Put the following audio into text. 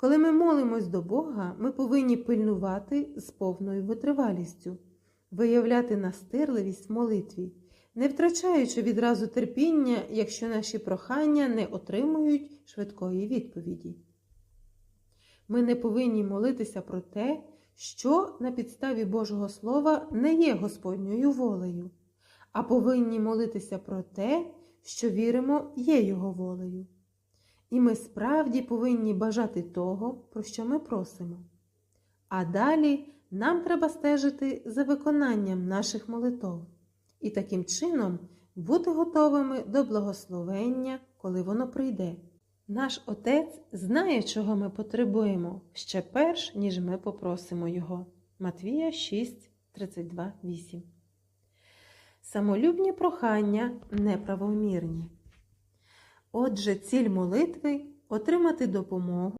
Коли ми молимось до Бога, ми повинні пильнувати з повною витривалістю, виявляти настирливість в молитві, не втрачаючи відразу терпіння, якщо наші прохання не отримують швидкої відповіді. Ми не повинні молитися про те, що на підставі Божого Слова не є Господньою волею, а повинні молитися про те, що віримо є Його волею. І ми справді повинні бажати того, про що ми просимо. А далі нам треба стежити за виконанням наших молитов і таким чином бути готовими до благословення, коли воно прийде. Наш Отець знає, чого ми потребуємо ще перш, ніж ми попросимо Його. Матвія 6, 32, 8. Самолюбні прохання неправомірні. Отже, ціль молитви отримати допомогу.